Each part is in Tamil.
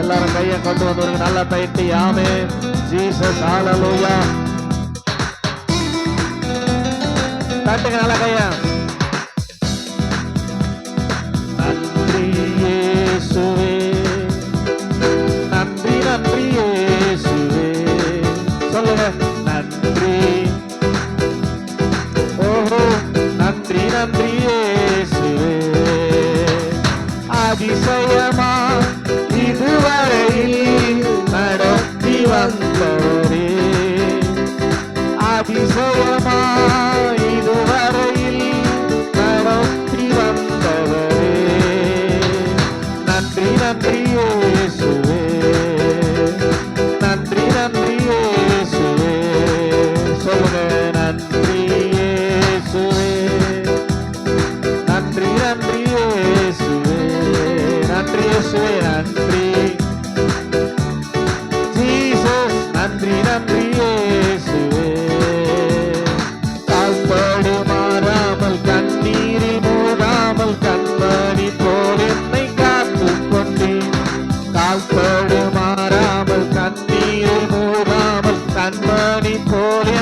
எல்லாரும் கையை கொண்டு வந்தவருக்கு நல்லா தயிட்டு யாமே ஜீசஸ் ஆலலூயா தட்டுங்க நல்லா கையா. Oh, போல் மூடாமல் கண்மணி போலே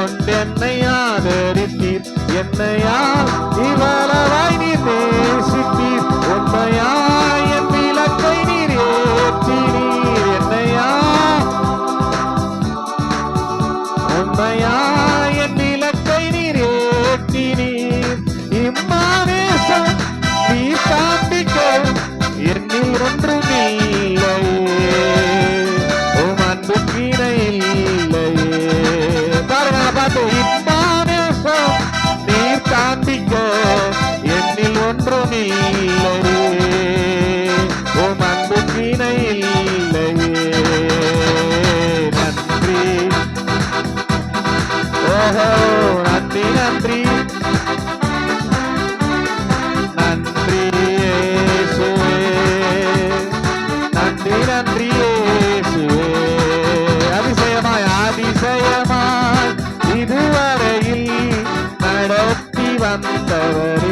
கொண்டு என்னை ஆதரித்தீர் என்னையா இவ்வளவாய் நீ நேசித்தீர். உண்மையா என் விளக்கை நீர் ஏற்றினீர். என்னையா உண்மையா என் விளக்கை நீர் ஏற்றினீர். இம்மானேசம் நீ காண்பிக்க என்னில் ஒன்று நீ cantaré.